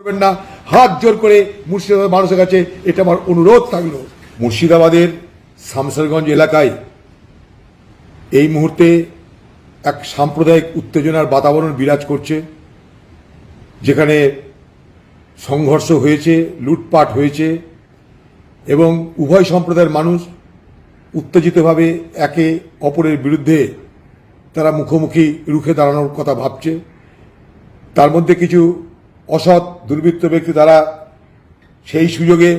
করবেন না। হাত জোর করে মুর্শিদাবাদের মানুষের কাছে এটা আমার অনুরোধ থাকল। মুর্শিদাবাদের শামসারগঞ্জ এলাকায় এই মুহূর্তে এক সাম্প্রদায়িক উত্তেজনার বাতাবরণ বিরাজ করছে, যেখানে সংঘর্ষ হয়েছে, লুটপাট হয়েছে এবং উভয় সম্প্রদায়ের মানুষ উত্তেজিতভাবে একে অপরের বিরুদ্ধে তারা মুখোমুখি রুখে দাঁড়ানোর কথা ভাবছে। তার মধ্যে কিছু অসৎ, দুর্বৃত্ত ব্যক্তি তারা সেই সুযোগে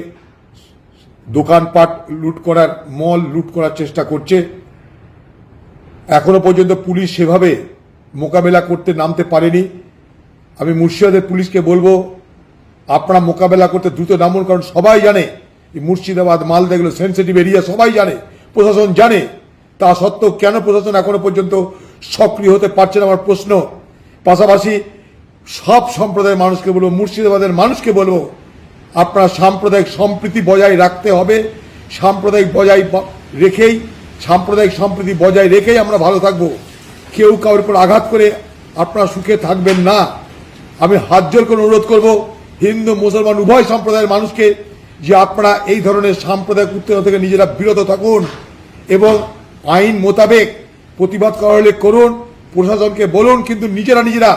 দোকানপাট লুট করার, মল লুট করার চেষ্টা করছে। এখনও পর্যন্ত পুলিশ সেভাবে মোকাবেলা করতে নামতে পারেনি। আমি মুর্শিদাবাদের পুলিশকে বলব, আপনারা মোকাবেলা করতে দ্রুত নামুন, কারণ সবাই জানে, এই মুর্শিদাবাদ মালদা এগুলো সেন্সিটিভ এরিয়া সবাই জানে, প্রশাসন জানে। তা সত্ত্বেও কেন প্রশাসন এখনও পর্যন্ত সক্রিয় হতে পারছে না আমার প্রশ্ন? পাশাপাশি সব সম্প্রদায়ের মানুষকে বলব, মুর্শিদাবাদের মানুষকে বলব, আপনারা সাম্প্রদায়িক সম্প্রীতি বজায় রাখতে হবে, সাম্প্রদায়িক বজায় রেখেই, সাম্প্রদায়িক সম্প্রীতি বজায় রেখেই আমরা ভালো থাকব। কেউ কারোর উপর আঘাত করে আপনারা সুখে থাকবেন না। আমি হাত জোর করে অনুরোধ করব, হিন্দু, মুসলমান, উভয় সম্প্রদায়ের মানুষকে যে আপনারা এই ধরনের সাম্প্রদায়িক উত্তেজনা থেকে নিজেরা বিরত থাকুন এবং আইন মোতাবেক প্রতিবাদ করা হলে করুন, প্রশাসনকে বলুন, কিন্তু নিজেরা নিজেরা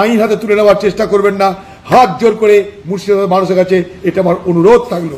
আইন হাতে তুলে নেওয়ার চেষ্টা করবেন না। হাত জোর করে মুর্শিদাবাদ মানুষের কাছে এটা আমার অনুরোধ থাকল।